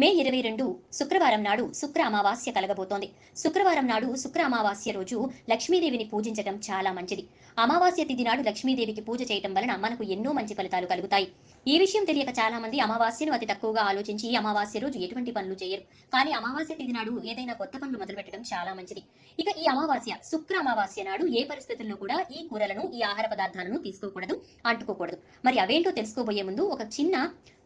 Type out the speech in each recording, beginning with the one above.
మే ఇరవై రెండు శుక్రవారం నాడు శుక్ర అమావాస్య కలగబోతోంది. శుక్రవారం నాడు శుక్ర అమావాస్య రోజు లక్ష్మీదేవిని పూజించడం చాలా మంచిది. అమావాస్య తిథి నాడు లక్ష్మీదేవికి పూజ చేయటం వలన మనకు ఎన్నో మంచి ఫలితాలు కలుగుతాయి. ఈ విషయం తెలియక చాలా మంది అమావాస్యను అతి తక్కువగా ఆలోచించి అమావాస్య రోజు ఎటువంటి పనులు చేయరు. కానీ అమావాస్య తిథి నాడు ఏదైనా కొత్త పనులు మొదలుపెట్టడం చాలా మంచిది. ఇక ఈ అమావాస్య శుక్ర అమావాస్య నాడు ఏ పరిస్థితుల్లో కూడా ఈ కూరలను ఈ ఆహార పదార్థాలను తీసుకోకూడదు అంటుకోకూడదు. మరి అవేంటో తెలుసుకోబోయే ముందు ఒక చిన్న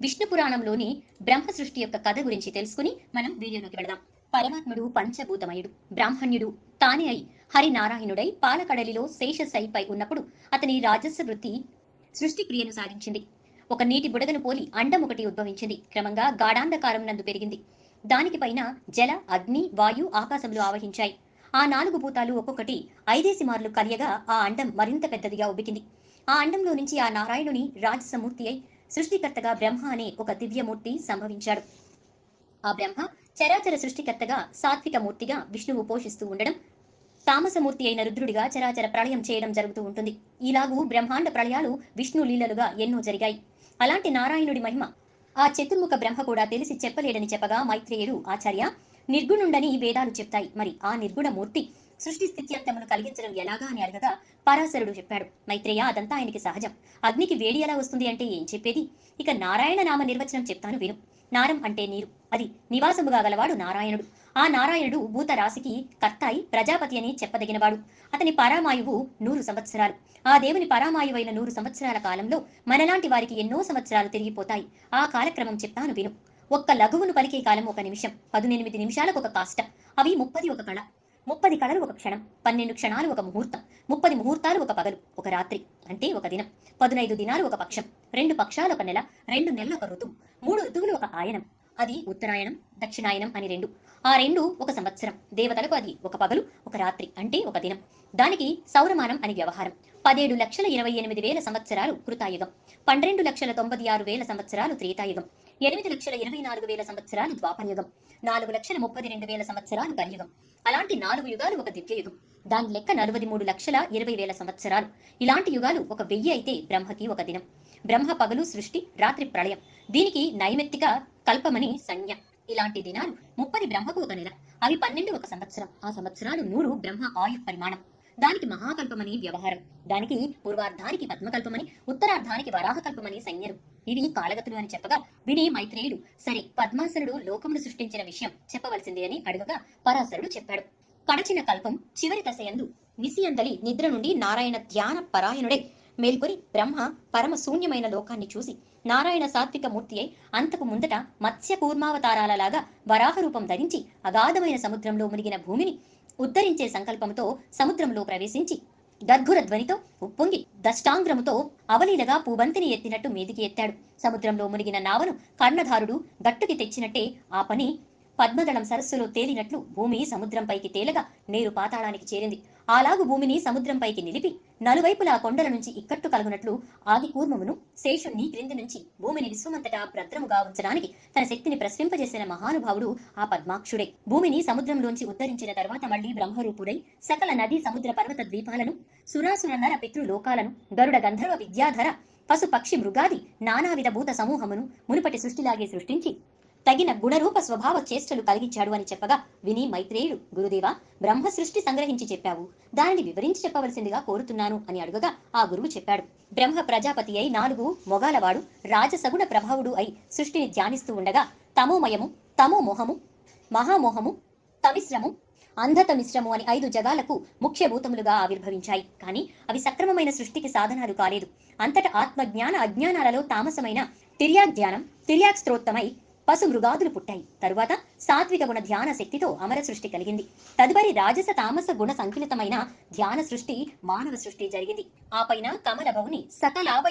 విష్ణు పురాణంలోని బ్రహ్మ సృష్టి యొక్క కథ గురించి తెలుసుకుని మనం వీడియోలోకి వెళదాం. పరమాత్ముడు పంచభూతమయుడు బ్రాహ్మణ్యుడు తానే అయి హరినారాయణుడై పాలకడలిలో శేషశైపై ఉన్నప్పుడు అతని రాజస్వ వృత్తి సృష్టి క్రియను సాగించింది ఒక నీటి బుడగను పోలి అండం ఒకటి ఉద్భవించింది. క్రమంగా గాఢాంధకారం నందు పెరిగింది. దానికి పైన జల అగ్ని వాయు ఆకాశంలో ఆవహించాయి. ఆ నాలుగు భూతాలు ఒక్కొక్కటి ఐదేసి మార్లు కలియగా ఆ అండం మరింత పెద్దదిగా ఉబ్బికింది. ఆ అండంలో నుంచి ఆ నారాయణుని రాజసమూర్తి అయి సృష్టికర్తగా బ్రహ్మ అనే ఒక దివ్యమూర్తి సంభవించాడు. ఆ బ్రహ్మ చరాచర సృష్టికర్తగా సాత్విక మూర్తిగా విష్ణువు పోషిస్తూ ఉండడం తామసమూర్తి అయిన రుద్రుడిగా చరాచర ప్రళయం చేయడం జరుగుతూ ఉంటుంది. ఇలాగూ బ్రహ్మాండ ప్రళయాలు విష్ణు లీలలుగా ఎన్నో జరిగాయి. అలాంటి నారాయణుడి మహిమ ఆ చతుర్ముఖ బ్రహ్మ కూడా తెలిసి చెప్పలేడని చెప్పగా మైత్రేయుడు ఆచార్య నిర్గుణుండని వేదాలు చెప్తాయి. మరి ఆ నిర్గుణ మూర్తి సృష్టి స్థిత్యంతమును కలిగించడం ఎలాగా అని అడగగా పరాశరుడు చెప్పాడు మైత్రేయ అదంతా ఆయనకి సహజం. అగ్నికి వేడి ఎలా వస్తుంది అంటే ఏం చెప్పేది? ఇక నారాయణ నామ నిర్వచనం చెప్తాను విను. నారం అంటే నీరు. అది నివాసముగా గలవాడు నారాయణుడు. ఆ నారాయణుడు భూత రాశికి కర్తాయి ప్రజాపతి అని చెప్పదగినవాడు. అతని పరామాయువు నూరు సంవత్సరాలు. ఆ దేవుని పరామాయువైన నూరు సంవత్సరాల కాలంలో మనలాంటి వారికి ఎన్నో సంవత్సరాలు తిరిగిపోతాయి. ఆ కాలక్రమం చెప్తాను విను. ఒక్క లఘువును పలికే కాలం ఒక నిమిషం. పదునెనిమిది నిమిషాలకు ఒక కాష్ట. అవి ముప్పది ఒక కళ. ముప్పది కళలు ఒక క్షణం పన్నెండు క్షణాలు ఒక ముహూర్తం ముప్పది ముహూర్తాలు ఒక పగలు ఒక రాత్రి అంటే ఒక దినం పదునైదు దినాలు ఒక పక్షం రెండు పక్షాలు ఒక నెల రెండు నెలలు ఒక ఋతువు మూడు ఋతువులు ఒక ఆయనం అది ఉత్తరాయణం దక్షిణాయనం అని రెండు ఆ రెండు ఒక సంవత్సరం దేవతలకు అది ఒక పగలు ఒక రాత్రి అంటే ఒక దినం దానికి సౌరమానం అని వ్యవహారం పదిహేడు లక్షల ఇరవై ఎనిమిది వేల సంవత్సరాలు కృతాయుగం. పన్నెండు లక్షల తొంభై ఆరు వేల సంవత్సరాలు త్రేతాయుగం. ఎనిమిది లక్షల ఇరవై నాలుగు వేల సంవత్సరాలు ద్వాపరయుగం. నాలుగు లక్షల ముప్పై రెండు వేల సంవత్సరాలు కలియుగం. అలాంటి నాలుగు యుగాలు ఒక దివ్యయుగం. దాని లెక్క నలభై మూడు లక్షల ఇరవై వేల సంవత్సరాలు. ఇలాంటి యుగాలు ఒక వెయ్యి అయితే బ్రహ్మకి ఒక దినం. బ్రహ్మ పగలు సృష్టి రాత్రి ప్రళయం. దీనికి నైమిత్తిక కల్పమని సంజ్ఞ. ఇలాంటి దినాలు ముప్పది బ్రహ్మకు ఒక నెల. అవి పన్నెండు ఒక సంవత్సరం. ఆ సంవత్సరాలు నూరు బ్రహ్మ ఆయు పరిమాణం. దానికి మహాకల్పమని వ్యవహారం. దానికి పూర్వార్ధానికి పద్మకల్పమని ఉత్తరార్ధానికి వరాహకల్పమని సంజ్ఞలు. ఇవి కాలగతులు అని చెప్పగా విని మైత్రేయుడు సరే పద్మాసనుడు లోకమును సృష్టించిన విషయం చెప్పవలసింది అని అడగగా పరాశరుడు చెప్పాడు. కడచిన కల్పం చివరి దశయందు నిశియందలి నిద్ర నుండి నారాయణ ధ్యాన పరాయణుడే మేల్పురి బ్రహ్మ పరమ శూన్యమైన లోకాన్ని చూసి నారాయణ సాత్విక మూర్తి అయి అంతకు ముందట మత్స్య కూర్మావతారాలలాగా వరాహ రూపం ధరించి అగాధమైన సముద్రంలో మునిగిన భూమిని ఉద్ధరించే సంకల్పంతో సముద్రంలో ప్రవేశించి గర్భుర ధ్వనితో ఉప్పొంగి దష్టాంగ్రముతో అవలీలగా పూబంతిని ఎత్తినట్టు మీదికి ఎత్తాడు. సముద్రంలో మునిగిన నావను కర్ణధారుడు గట్టుకి తెచ్చినట్టే ఆ పని పద్మదళం సరస్సులో తేలినట్లు భూమి సముద్రంపైకి తేలగా నేరు పాతాళానికి చేరింది. అలాగు భూమిని సముద్రంపైకి నిలిపి నలువైపులా కొండల నుంచి ఇక్కట్టు కలుగునట్లు ఆది కూర్మమును శేషుణ్ణి క్రింది నుంచి భూమిని విశ్వమంతటా భద్రముగా ఉంచడానికి తన శక్తిని ప్రసరింపజేసిన మహానుభావుడు ఆ పద్మాక్షుడే. భూమిని సముద్రంలోంచి ఉద్ధరించిన తర్వాత మళ్ళీ బ్రహ్మరూపుడై సకల నది సముద్ర పర్వత ద్వీపాలను సురాసుర నర పితృలోకాలను గరుడ గంధర్వ విద్యాధర పశు పక్షి మృగాది నానావిధ భూత సమూహమును మునుపటి సృష్టిలాగే సృష్టించి తగిన గుణరూప స్వభావ చేష్టలు కలిగించాడు అని చెప్పగా విని మైత్రేయుడు గురుదేవా బ్రహ్మ సృష్టి సంగ్రహించి చెప్పావు. దానిని వివరించి చెప్పవలసిందిగా కోరుతున్నాను అని అడుగగా ఆ గురువు చెప్పాడు. బ్రహ్మ ప్రజాపతి అయి నాలుగు మొగాలవాడు రాజసగుణ ప్రభావుడు అయి సృష్టిని ధ్యానిస్తూ ఉండగా తమోమయము తమో మోహము మహామోహము తమిశ్రము అంధతమిశ్రము అని ఐదు జగాలకు ముఖ్యభూతములుగా ఆవిర్భవించాయి. కానీ అవి సక్రమమైన సృష్టికి సాధనాలు కాలేదు. అంతట ఆత్మజ్ఞాన అజ్ఞానాలలో తామసమైన తిర్యాగ్ ధ్యానం స్త్రోత్తమై పశు మృగాదులు పుట్టాయి. తరువాత సాత్విక గుణ ధ్యాన శక్తితో అమర సృష్టి కలిగింది. తదుపరి రాజస తామస గుణ సంకలితమైన ధ్యాన సృష్టి మానవ సృష్టి జరిగింది. ఆ పైన కమల భవుని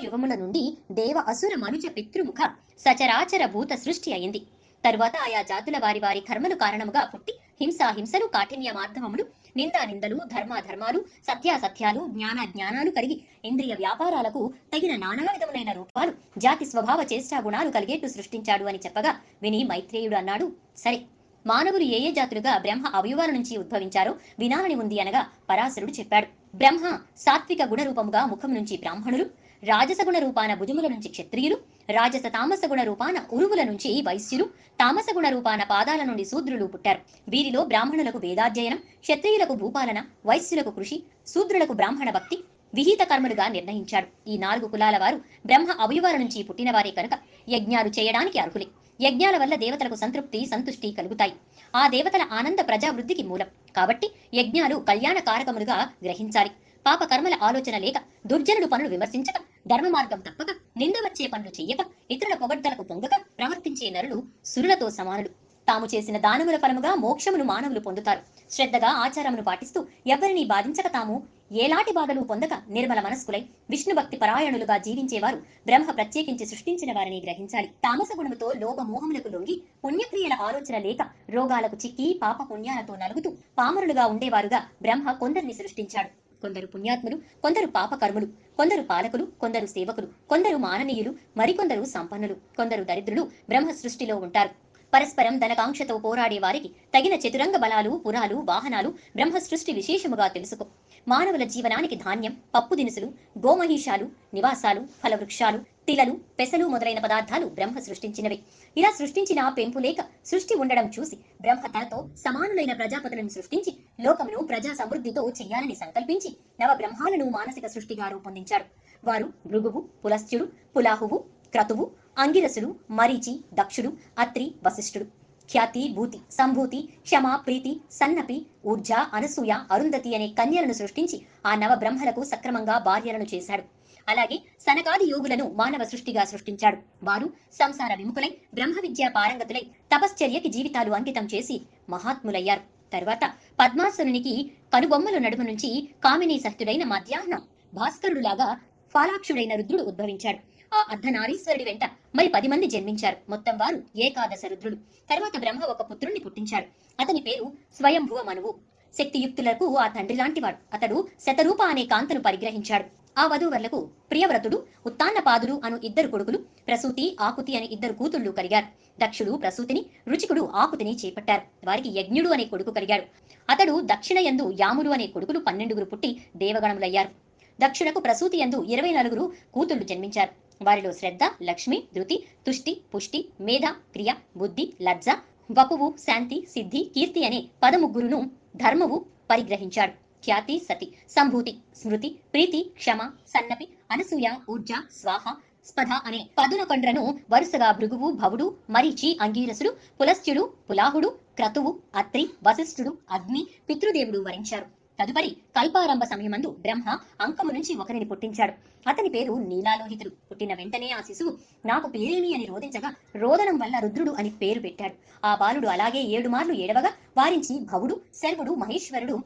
యుగముల నుండి దేవ అసుర మనుజ పితృముఖ సచరాచర భూత సృష్టి అయింది. తరువాత ఆయా జాతుల వారి వారి కర్మలు కారణముగా పుట్టి హింస హింసలు కాఠిన్య మాధ్యమములు నిందా నిందలు ధర్మాధర్మాలు సత్యాసత్యాలు జ్ఞాన జ్ఞానాలు కలిగి ఇంద్రియ వ్యాపారాలకు తగిన నానా విధములైన రూపాలు జాతి స్వభావ చేష్టా గుణాలు కలిగేట్టు సృష్టించాడు అని చెప్పగా విని మైత్రేయుడు అన్నాడు సరే మానవులు ఏ ఏ జాతులుగా బ్రహ్మ అవయవాల నుంచి ఉద్భవించారో వినాలని ఉంది అనగా పరాశరుడు చెప్పాడు బ్రహ్మ సాత్విక గుణరూపముగా ముఖం నుంచి బ్రాహ్మణులు రాజసగుణ రూపాన భుజముల నుంచి క్షత్రియులు రాజస తామస గుణ రూపాన ఉరువుల నుంచి వైశ్యులు తామస గుణ రూపాన పాదాల నుండి శూద్రులు పుట్టారు. వీరిలో బ్రాహ్మణులకు వేదాధ్యయనం క్షత్రియులకు భూపాలన వైశ్యులకు కృషి శూద్రులకు బ్రాహ్మణ భక్తి విహిత కర్మలుగా నిర్ణయించాడు ఈ నాలుగు కులాల వారు బ్రహ్మ అవయవాల నుంచి పుట్టినవారే కనుక యజ్ఞాలు చేయడానికి అర్హులే. యజ్ఞాల వల్ల దేవతలకు సంతృప్తి సంతుష్టి కలుగుతాయి. ఆ దేవతల ఆనంద ప్రజావృద్ధికి మూలం. కాబట్టి యజ్ఞాలు కళ్యాణ కారకములుగా గ్రహించాలి. పాప కర్మల ఆలోచన లేక దుర్జనుడు పనులు విమర్శించక ధర్మ మార్గం తప్పక నింద వచ్చే పనులు చెయ్యక ఇతరుల పొగడ్తలకు పొంగక ప్రవర్తించే నరులు సురులతో సమానులు. తాము చేసిన దానముల ఫలముగా మోక్షమును మానవులు పొందుతారు. శ్రద్ధగా ఆచారమును పాటిస్తూ ఎవరిని బాధించక తాము ఏలాంటి బాధలు పొందక నిర్మల మనస్కులై విష్ణు భక్తి పరాయణులుగా జీవించేవారు బ్రహ్మ ప్రత్యేకించి సృష్టించిన వారిని గ్రహించాలి. తామస గుణముతో లోభ మోహములకు లొంగి పుణ్యక్రియల ఆలోచన లేక రోగాలకు చిక్కి పాప పుణ్యాలతో నలుగుతూ పామరులుగా ఉండేవారుగా బ్రహ్మ కొందరిని సృష్టించాడు. కొందరు పుణ్యాత్ములు కొందరు పాపకర్ములు కొందరు పాలకులు కొందరు సేవకులు కొందరు మాననీయులు మరికొందరు సంపన్నులు కొందరు దరిద్రులు బ్రహ్మ సృష్టిలో ఉంటారు. పరస్పరం ధనకాంక్షతో పోరాడే వారికి తగిన చతురంగ బలాలు పురాలు వాహనాలు బ్రహ్మ సృష్టి విశేషముగా తెలుసుకో. మానవుల జీవనానికి ధాన్యం పప్పు దినుసులు గోమహీషాలు నివాసాలు ఫలవృక్షాలు తిలలు పెసలు మొదలైన పదార్థాలు బ్రహ్మ సృష్టించినవి. ఇలా సృష్టించిన పెంపు లేక సృష్టి ఉండడం చూసి బ్రహ్మ తనతో సమానులైన ప్రజాపతులను సృష్టించి లోకమును ప్రజా సమృద్ధితో చెయ్యాలని సంకల్పించి నవ బ్రహ్మాలను మానసిక సృష్టిగా రూపొందించారు వారు భృగువు పులస్త్యుడు పులాహువు క్రతువు అంగిరసుడు మరీచి దక్షుడు అత్రి వశిష్ఠుడు. ఖ్యాతి భూతి సంభూతి క్షమ ప్రీతి సన్నపి ఊర్జ అనసూయ అరుంధతి అనే కన్యలను సృష్టించి ఆ నవ బ్రహ్మలకు సక్రమంగా భార్యలను చేశాడు. అలాగే సనకాది యోగులను మానవ సృష్టిగా సృష్టించాడు. వారు సంసార విముఖులై బ్రహ్మ విద్యా పారంగతులై తపశ్చర్యకి జీవితాలు అంకితం చేసి మహాత్ములయ్యారు. తర్వాత పద్మాసురునికి కనుబొమ్మల నడుము నుంచి కామినీ సహితుడైన మధ్యాహ్నం భాస్కరుడులాగా ఫాలాక్షుడైన రుద్రుడు ఉద్భవించాడు. ఆ అర్ధనారీశ్వరుడి వెంట మరి పది మంది జన్మించారు. మొత్తం వారు ఏకాదశ రుద్రుడు తర్వాత బ్రహ్మ ఒక పుత్రుణ్ణి పుట్టించాడు. అతని పేరు స్వయంభువ మనువు శక్తియుక్తులకు ఆ తండ్రి లాంటివాడు. అతడు శతరూప అనే కాంతను పరిగ్రహించాడు. ఆ వధూవర్లకు ప్రియవ్రతుడు ఉత్తాన్నపాదుడు అను ఇద్దరు కొడుకులు ప్రసూతి ఆకుతి అనే ఇద్దరు కూతుళ్ళు కలిగారు. దక్షుడు ప్రసూతిని రుచికుడు ఆకుతిని చేపట్టారు. వారికి యజ్ఞుడు అనే కొడుకు కలిగాడు. అతడు దక్షిణ యందు యాములు అనే కొడుకులు పన్నెండుగురు పుట్టి దేవగణములయ్యారు. దక్షుడకు ప్రసూతి యందు ఇరవై నలుగురు కూతుళ్ళు జన్మించారు. వారిలో శ్రద్ధ లక్ష్మి ధృతి తుష్టి పుష్టి మేధ క్రియ బుద్ధి లజ్జ వపువు శాంతి సిద్ధి కీర్తి అనే పదముగ్గురును ధర్మవు పరిగ్రహించాడు. ఖ్యాతి సతి సంభూతి స్మృతి ప్రీతి క్షమ సన్నపి అనసూయ ఊర్జ స్వాహ స్పధ అనే పదునకొండ్రను వరుసగా భృగువు భవుడు మరీచి అంగీరసుడు పులస్త్యుడు పులాహుడు క్రతువు అత్రి వశిష్ఠుడు అగ్ని పితృదేవుడు వరించారు. తదుపరి కల్పారంభ సమయమందు బ్రహ్మ అంకము నుంచి ఒకరిని పుట్టించాడు. అతని పేరు నీలాలోహితుడు. పుట్టిన వెంటనే ఆ శిశువు నాకు పేరేమి అని రోదించగా రోదనం వల్ల రుద్రుడు అని పేరు పెట్టాడు. ఆ బాలుడు అలాగే ఏడు మార్లు ఏడవగా వారించి భవుడు శర్వుడు మహేశ్వరుడు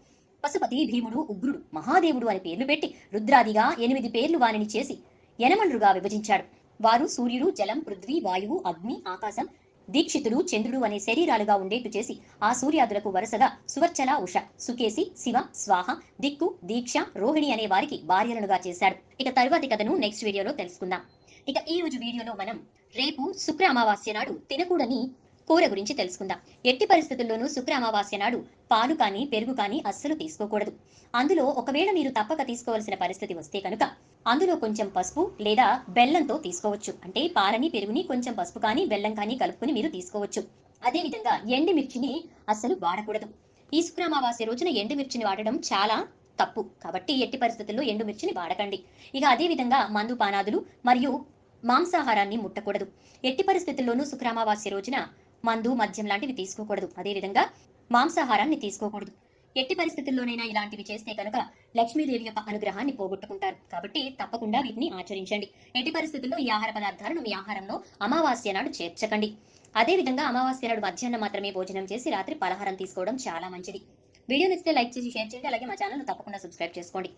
పశుపతి భీముడు ఉగ్రుడు మహాదేవుడు అని పేర్లు పెట్టి రుద్రాదిగా ఎనిమిది పేర్లు వానిని చేసి యనమండ్రుగా విభజించాడు. వారు సూర్యుడు జలం పృథ్వీ వాయువు అగ్ని ఆకాశం దీక్షితుడు చంద్రుడు అనే శరీరాలుగా ఉండేట్టు చేసి ఆ సూర్యాదులకు వరుసగా సువర్చల ఉష సుకేసి శివ స్వాహ దిక్కు దీక్ష రోహిణి అనే వారికి భార్యలనుగా చేశాడు ఇక తరువాతి కథను నెక్స్ట్ వీడియోలో తెలుసుకుందాం. ఇక ఈ రోజు వీడియోలో మనం రేపు శుక్ర అమావాస్య నాడు తినకూడని కూర గురించి తెలుసుకుందాం. ఎట్టి పరిస్థితుల్లోనూ శుక్ర అమావాస్య నాడు పాలు కానీ పెరుగు కానీ అస్సలు తీసుకోకూడదు. అందులో ఒకవేళ మీరు తప్పక తీసుకోవాల్సిన పరిస్థితి వస్తే కనుక అందులో కొంచెం పసుపు లేదా బెల్లంతో తీసుకోవచ్చు. అంటే పాలని పెరుగుని కొంచెం పసుపు కానీ బెల్లం కానీ కలుపుకుని మీరు తీసుకోవచ్చు. అదేవిధంగా ఎండుమిర్చిని అస్సలు వాడకూడదు. ఈ శుక్రామావాస్య రోజున ఎండుమిర్చిని వాడడం చాలా తప్పు. కాబట్టి ఎట్టి పరిస్థితుల్లో ఎండుమిర్చిని వాడకండి. ఇక అదే విధంగా మందు పానాదులు మరియు మాంసాహారాన్ని ముట్టకూడదు. ఎట్టి పరిస్థితుల్లోనూ శుక్రామావాస్య రోజున మందు మద్యం లాంటివి తీసుకోకూడదు. అదేవిధంగా మాంసాహారాన్ని తీసుకోకూడదు. ఎట్టి పరిస్థితుల్లోనైనా ఇలాంటివి చేస్తే కనుక లక్ష్మీదేవి యొక్క అనుగ్రహాన్ని పోగొట్టుకుంటారు. కాబట్టి తప్పకుండా వీటిని ఆచరించండి. ఎట్టి పరిస్థితుల్లో ఈ ఆహార పదార్థాలను మీ ఆహారంలో అమావాస్య నాడు చేర్చకండి. అదేవిధంగా అమావాస్య నాడు మధ్యాహ్నం మాత్రమే భోజనం చేసి రాత్రి పలహారం తీసుకోవడం చాలా మంచిది. వీడియో నచ్చితే లైక్ చేసి షేర్ చేయండి. అలాగే మా ఛానల్ తప్పకుండా సబ్స్క్రైబ్ చేసుకోండి.